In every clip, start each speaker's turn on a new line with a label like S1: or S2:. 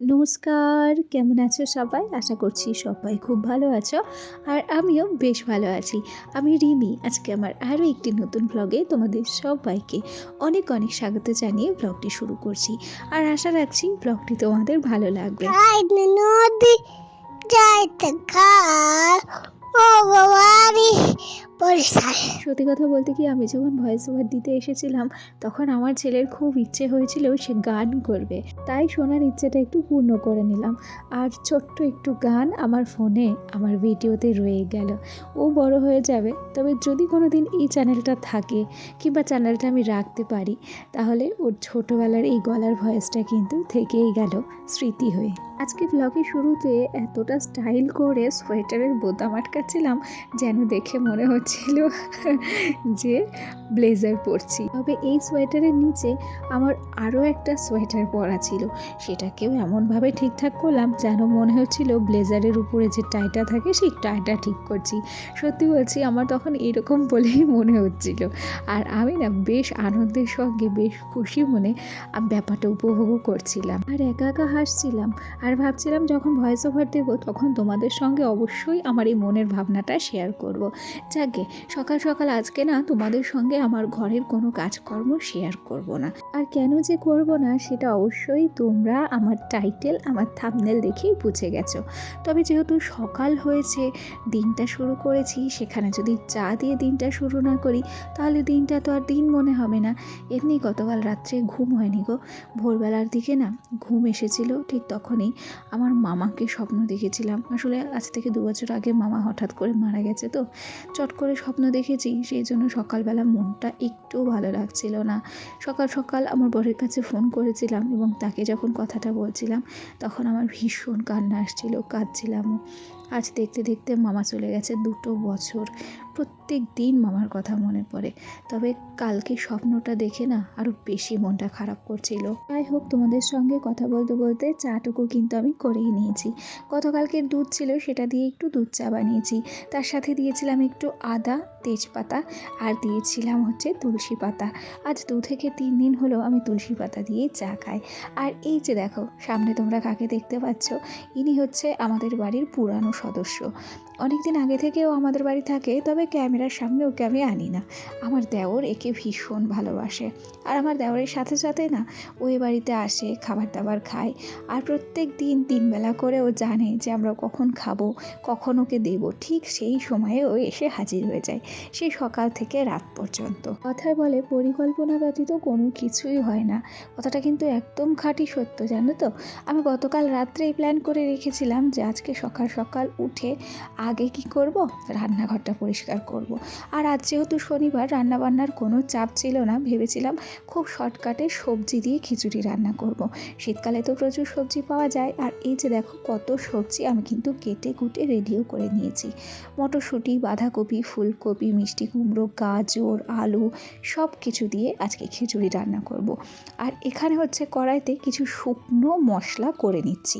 S1: নমস্কার, কেমন আছো সবাই? আশা করছি সবাই খুব ভালো আছো আর আমিও বেশ ভালো আছি। আমি রিমি, আজকে আমার আরও একটি নতুন ব্লগে তোমাদের সবাইকে অনেক অনেক স্বাগত জানিয়ে ব্লগটি শুরু করছি। আর আশা রাখছি ব্লগটি তোমাদের ভালো লাগবে।
S2: পরিষ্কার
S1: সত্যি কথা বলতে কি, আমি যখন ভয়েস ওভার দিতে এসেছিলাম, তখন আমার ছেলের খুব ইচ্ছে হয়েছিল সে গান করবে। তাই শোনার ইচ্ছেটা একটু পূর্ণ করে নিলাম। আর ছোট্ট একটু গান আমার ফোনে, আমার ভিডিওতে রয়ে গেল। ও বড় হয়ে যাবে। তবে যদি কোনো দিন এই চ্যানেলটা থাকে, কিংবা চ্যানেলটা আমি রাখতে পারি, তাহলে ওর ছোটোবেলার এই গলার ভয়েসটা কিন্তু থেকেই গেল স্মৃতি হয়ে। আজকে ব্লগের শুরুতে এতটা স্টাইল করে সোয়েটারের বোতাম আটকাচ্ছিলাম, যেন দেখে মনে হচ্ছিল যে ব্লেজার পরছি। তবে এই সোয়েটারের নিচে আমার আরও একটা সোয়েটার পরা ছিল। সেটাকেও এমনভাবে ঠিকঠাক করলাম যেন মনে হচ্ছিল ব্লেজারের উপরে যে টাইটা থাকে সেই টাইটা ঠিক করছি। সত্যি বলছি, আমার তখন এরকম বলেই মনে হচ্ছিল। আর আমি না বেশ আনন্দের সঙ্গে, বেশ খুশি মনে ব্যাপারটা উপভোগও করছিলাম। আর একা একা হাসছিলাম। আর ভাবছিলাম যখন ভয়েস ওভার দেবো, তখন তোমাদের সঙ্গে অবশ্যই আমার এই মনের ভাবনাটা শেয়ার করব। যাকে সকাল সকাল আজকে না তোমাদের সঙ্গে আমার ঘরের কোনো কাজকর্ম শেয়ার করব না। আর কেন যে করব না সেটা অবশ্যই তোমরা আমার টাইটেল আমার থামনেল দেখেই বুঝে গেছো। তবে যেহেতু সকাল হয়েছে, দিনটা শুরু করেছি, সেখানে যদি চা দিয়ে দিনটা শুরু না করি, তাহলে দিনটা তো আর দিন মনে হবে না। এমনি গতকাল রাত্রে ঘুম হয়নি গো। ভোরবেলার দিকে না ঘুম এসেছিল ঠিক তখনই আমার মামাকে স্বপ্ন দেখেছিলাম। আসলে আজ থেকে দু বছর আগে মামা হঠাৎ করে মারা গেছে তো। চট করে স্বপ্ন দেখেছি, সেই জন্য সকালবেলা মনটা একটুও ভালো লাগছিল না। সকাল সকাল আমার বরের কাছে ফোন করেছিলাম এবং তাকে যখন কথাটা বলছিলাম, তখন আমার ভীষণ কান্না আসছিল, কাঁদছিলামও। আজ দেখতে দেখতে মামা চলে গেছে দুটো বছর। প্রত্যেক দিন মামার কথা মনে পড়ে। তবে কালকে স্বপ্নটা দেখে না আরও বেশি মনটা খারাপ করছিল। যাই হোক, তোমাদের সঙ্গে কথা বলতে বলতে চাটুকু কিন্তু আমি করেই নিয়েছি। গতকালকের দুধ ছিল, সেটা দিয়ে একটু দুধ চা বানিয়েছি। তার সাথে দিয়েছিলাম একটু আদা, তেজপাতা আর দিয়েছিলাম হচ্ছে তুলসী পাতা। আজ দু থেকে তিন দিন হলো আমি তুলসী পাতা দিয়ে চা খাই। আর এই যে দেখো, সামনে তোমরা কাকে দেখতে পাচ্ছ? ইনি হচ্ছে আমাদের বাড়ির পুরানো 少的蛇，অনেক দিন আগে থেকেও আমাদের বাড়ি থাকে, তবে ক্যামেরার সামনে ওকে আমি আনি না। আমার দেওর একে ভীষণ ভালোবাসে। আর আমার দেওরের সাথে সাথে না, ও এ বাড়িতে আসে খাবার দাবার খায়, আর প্রত্যেক দিন তিনবেলা করে ও জানে যে আমরা কখন খাব, কখন ওকে দেবো। ঠিক সেই সময়ে ও এসে হাজির হয়ে যায়, সেই সকাল থেকে রাত পর্যন্ত। কথায় বলে, পরিকল্পনা ব্যতীত কোনো কিছুই হয় না। কথাটা কিন্তু একদম খাঁটি সত্য, জানো তো? আমি গতকাল রাত্রেই প্ল্যান করে রেখেছিলাম যে আজকে সকাল সকাল উঠে আগে কি করব রান্নাঘরটা পরিষ্কার করব। আর আজ যেহেতু শনিবার, রান্নাবান্নার কোনো চাপ ছিল না, ভেবেছিলাম খুব শর্টকাটে সবজি দিয়ে খিচুড়ি রান্না করব। শীতকালে তো প্রচুর সবজি পাওয়া যায় আর এই যে দেখো কত সবজি আমি কিন্তু কেটে কুটে রেডিও করে নিয়েছি মটরশুঁটি, বাঁধাকপি, ফুলকপি, মিষ্টি কুমড়ো, গাজর, আলু সব কিছু দিয়ে আজকে খিচুড়ি রান্না করব। আর এখানে হচ্ছে কড়াইতে কিছু শুকনো মশলা করে নিচ্ছি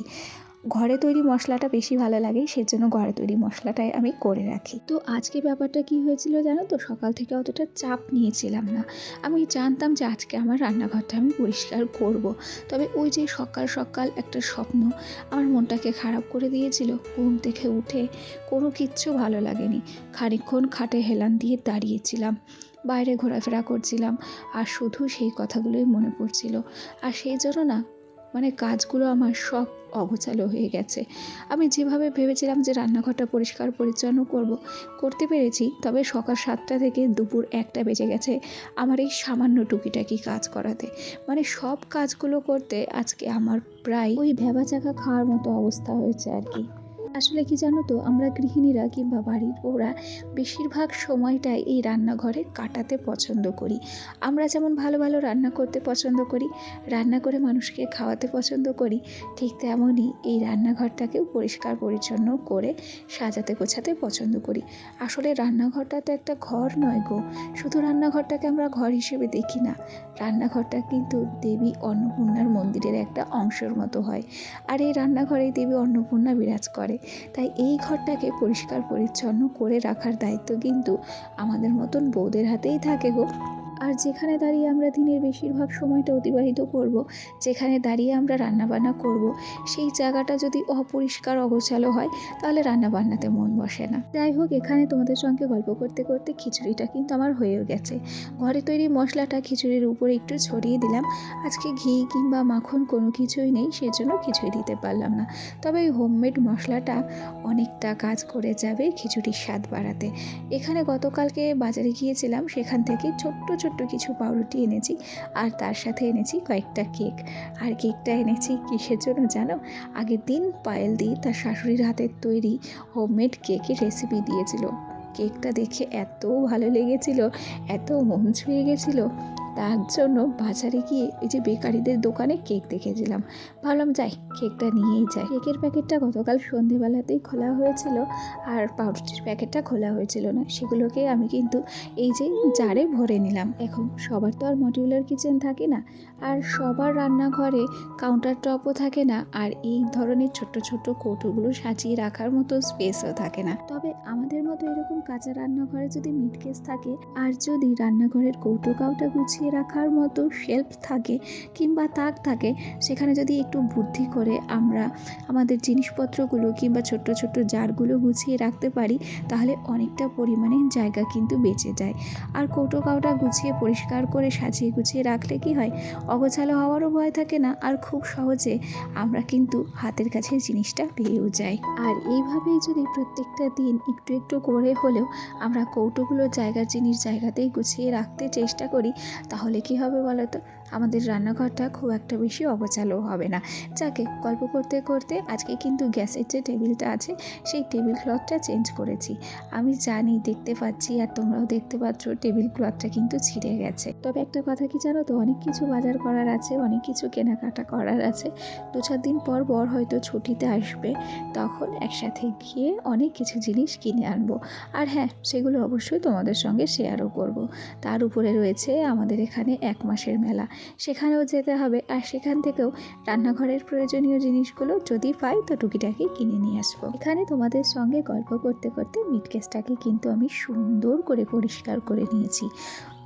S1: ঘরে তৈরি মশলাটা বেশি ভালো লাগে, সেজন্য ঘরে তৈরি মশলাটাই আমি করে রাখি। তো আজকে ব্যাপারটা কি হয়েছিল জানো তো? সকাল থেকে অতটা চাপ নিয়েছিলাম না। আমি জানতাম যে আজকে আমার রান্নাঘরটা আমি পরিষ্কার করব। তবে ওই যে সকাল সকাল একটা স্বপ্ন আমার মনটাকে খারাপ করে দিয়েছিল, ঘুম থেকে উঠে কোনো কিচ্ছু ভালো লাগেনি। খানিকক্ষণ খাটে হেলান দিয়ে দাঁড়িয়েছিলাম, বাইরে ঘোরাফেরা করছিলাম, আর শুধু সেই কথাগুলোই মনে পড়ছিল। আর সেই জন্য না মানে কাজগুলো আমার সব অগোছালো হয়ে গেছে। আমি যেভাবে ভেবেছিলাম যে রান্নাঘরটা পরিষ্কার পরিচ্ছন্ন করব, করতে পেরেছি, তবে সকাল সাতটা থেকে দুপুর একটা বেজে গেছে আমার এই সামান্য টুকিটাকি কাজ করাতে। মানে সব কাজগুলো করতে আজকে আমার প্রায় ওই ভেবা চাকা খাওয়ার মতো অবস্থা হয়েছে আর কি। আসলে কি জানো তো, আমরা গৃহিণীরা কিংবা বাড়ির বউরা বেশিরভাগ সময়টাই এই রান্নাঘরে কাটাতে পছন্দ করি। আমরা যেমন ভালো ভালো রান্না করতে পছন্দ করি, রান্না করে মানুষকে খাওয়াতে পছন্দ করি, ঠিক তেমনই এই রান্নাঘরটাকেও পরিষ্কার পরিচ্ছন্ন করে সাজাতে গোছাতে পছন্দ করি। আসলে রান্নাঘরটা তো একটা ঘর নয় গো, শুধু রান্নাঘরটাকে আমরা ঘর হিসেবে দেখি না, রান্নাঘরটা কিন্তু দেবী অন্নপূর্ণার মন্দিরের একটা অংশের মতো হয়। আর এই রান্নাঘরেই দেবী অন্নপূর্ণা বিরাজ করে। তাই এই ঘরটাকে পরিষ্কার পরিচ্ছন্ন করে রাখার দায়িত্ব কিন্তু আমাদের মতন বৌদের হাতেই থাকে গো। আর যেখানে দাঁড়িয়ে আমরা দিনের বেশিরভাগ সময়টা অতিবাহিত করব, যেখানে দাঁড়িয়ে আমরা রান্নাবান্না করব, সেই জায়গাটা যদি অপরিষ্কার অগোছালো হয়, তাহলে রান্নাবান্নাতে মন বসে না। যাই হোক, এখানে তোমাদের সঙ্গে গল্প করতে করতে খিচুড়িটা কিন্তু আমার হয়েও গেছে। ঘরে তৈরি মশলাটা খিচুড়ির উপরে একটু ছড়িয়ে দিলাম। আজকে ঘি কিংবা মাখন কোনো কিছুই নেই, সেজন্য খিচুড়ি দিতে পারলাম না। তবে ওই হোমমেড মশলাটা অনেকটা কাজ করে যাবে খিচুড়ির স্বাদ বাড়াতে। এখানে গতকালকে বাজারে গিয়েছিলাম, সেখান থেকে ছোট্ট ছোট্ট কিছু পাউরুটি এনেছি আর তার সাথে এনেছি কয়েকটা কেক। আর কেকটা এনেছি কিসের জন্য জানো? আগের দিন পায়েল দিয়ে তার শাশুড়ির হাতের তৈরি হোমমেড কেকের রেসিপি দিয়েছিল। কেকটা দেখে এত ভালো লেগেছিল, এত মন ছুঁয়ে গেছিল। তার জন্য বাজারে গিয়ে এই যে বেকারিদের দোকানে কেক দেখেছিলাম। ভাবলাম যাই, কেকটা নিয়েই যাই। কেকের প্যাকেটটা গতকাল সন্ধেবেলাতেই খোলা হয়েছিল আর পাউরুটির প্যাকেটটা খোলা হয়েছিল না। সেগুলোকে আমি কিন্তু এই যে জারে ভরে নিলাম। এখন সবার তো আর মডিউলার কিচেন থাকে না, আর সবার রান্নাঘরে কাউন্টার টপও থাকে না, আর এই ধরনের ছোট্ট ছোট্ট কৌটোগুলো সাজিয়ে রাখার মতো স্পেসও থাকে না। তবে আমাদের মতো এরকম কাঁচা রান্নাঘরে যদি মিট কেস থাকে, আর যদি রান্নাঘরের কৌটো কাউটা গুছিয়ে রাখার মতো শেলফ থাকে কিংবা তাক থাকে, সেখানে যদি একটু বুদ্ধি করে আমরা আমাদের জিনিসপত্রগুলো কিংবা ছোট্ট ছোট্ট জারগুলো গুছিয়ে রাখতে পারি, তাহলে অনেকটা পরিমাণে জায়গা কিন্তু বেঁচে যায়। আর কৌটো কাউটা গুছিয়ে পরিষ্কার করে সাজিয়ে গুছিয়ে রাখলে কি হয়? অগোছালো হওয়ারও ভয় থাকে না আর খুব সহজে আমরা কিন্তু হাতের কাছে জিনিসটা পেয়েও যাই। আর এইভাবেই যদি প্রত্যেকটা দিন একটু একটু করে হলেও আমরা কৌটোগুলো জায়গার জিনিস জায়গাতেই গুছিয়ে রাখতে চেষ্টা করি তাহলে কি হবে বলো তো? আমাদের রান্নাঘরটা খুব একটা বেশি অগোছালো হবে না। যাকে গল্প করতে করতে আজকে কিন্তু গ্যাসের যে টেবিলটা আছে, সেই টেবিল ক্লথটা চেঞ্জ করেছি। আমি জানি, দেখতে পাচ্ছি আর তোমরাও দেখতে পাচ্ছ টেবিল ক্লথটা কিন্তু ছিঁড়ে গেছে। তবে একটা কথা কি জানো তো, অনেক কিছু বাজার করার আছে, অনেক কিছু কেনাকাটা করার আছে। দু চার দিন পর বর হয়তো ছুটিতে আসবে, তখন একসাথে গিয়ে অনেক কিছু জিনিস কিনে আনব। আর হ্যাঁ সেগুলো অবশ্যই তোমাদের সঙ্গে শেয়ারও করব। তার উপরে রয়েছে আমাদের এখানে এক মাসের মেলা। সেখানেও যেতে হবে। আর সেখান থেকেও রান্নাঘরের প্রয়োজনীয় জিনিসগুলো যদি পাই তো টুকিটাকি কিনে নিয়ে আসব। এখানে তোমাদের সঙ্গে গল্প করতে করতে মিট কেসটাকে কিন্তু আমি সুন্দর করে পরিষ্কার করে নিয়েছি।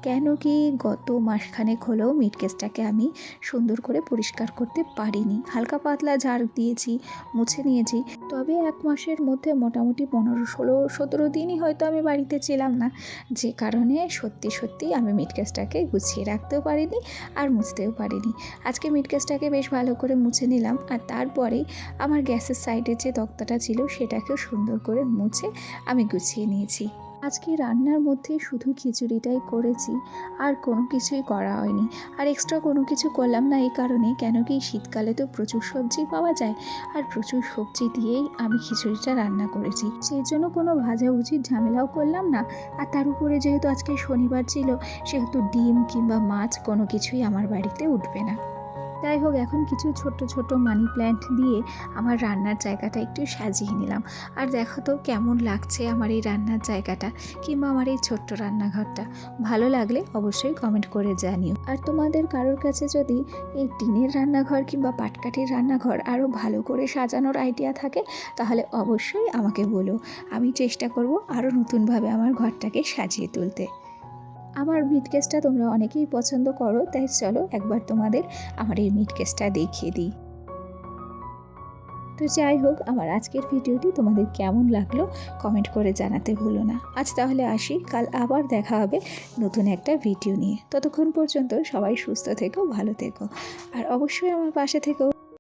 S1: কেন কি গত মাসখানেক হলেও মিট কেসটাকে আমি সুন্দর করে পরিষ্কার করতে পারিনি। হালকা পাতলা ঝাড় দিয়েছি, মুছে নিয়েছি। তবে এক মাসের মধ্যে মোটামুটি পনেরো, ষোলো, সতেরো দিনই হয়তো আমি বাড়িতে ছিলাম না। যে কারণে সত্যি সত্যি আমি মিট কেসটাকে গুছিয়ে রাখতেও পারিনি আর মুছতেও পারিনি। আজকে মিট কেসটাকে বেশ ভালো করে মুছে নিলাম আর তারপরেই আমার গ্যাসের সাইডের যে তক্তাটা ছিল সেটাকেও সুন্দর করে মুছে আমি গুছিয়ে নিয়েছি। আজকে রান্নার মধ্যে শুধু খিচুড়িটাই করেছি, আর কোনো কিছুই করা হয়নি। আর এক্সট্রা কোনো কিছু করলাম না, এই কারণে কেন কি শীতকালে তো প্রচুর সবজি পাওয়া যায়, আর প্রচুর সবজি দিয়েই আমি খিচুড়িটা রান্না করেছি। সেই জন্য কোনো ভাজাভুজির ঝামেলাও করলাম না, আর তার উপরে যেহেতু আজকে শনিবার ছিল, সেহেতু ডিম কিংবা মাছ কোনো কিছুই আমার বাড়িতে উঠবে না। যাই হোক, এখন কিছু ছোট ছোট মানি প্ল্যান্ট দিয়ে আমার রান্নার জায়গাটা একটু সাজিয়ে নিলাম। আর দেখো তো কেমন লাগছে আমার এই রান্নার জায়গাটা কিংবা আমার এই ছোট্ট রান্নাঘরটা। ভালো লাগলে অবশ্যই কমেন্ট করে জানিও। আর তোমাদের কারোর কাছে যদি এই টিনের রান্নাঘর কিংবা পাটকাঠির রান্নাঘর আরও ভালো করে সাজানোর আইডিয়া থাকে, তাহলে অবশ্যই আমাকে বলো। আমি চেষ্টা করব আরও নতুনভাবে আমার ঘরটাকে সাজিয়ে তুলতে। আমার মিট কেসটা তোমরা অনেকেই পছন্দ করো, তাই চলো একবার তোমাদের আমার এই মিট কেসটা দেখিয়ে দিই। তো যাই হোক, আমার আজকের ভিডিওটি তোমাদের কেমন লাগল কমেন্ট করে জানাতে ভুলো না। আজ তাহলে আসি, কাল আবার দেখা হবে নতুন একটা ভিডিও নিয়ে। ততক্ষণ পর্যন্ত সবাই সুস্থ থেকো, ভালো থেকো। আর অবশ্যই আমার পাশে থেকো।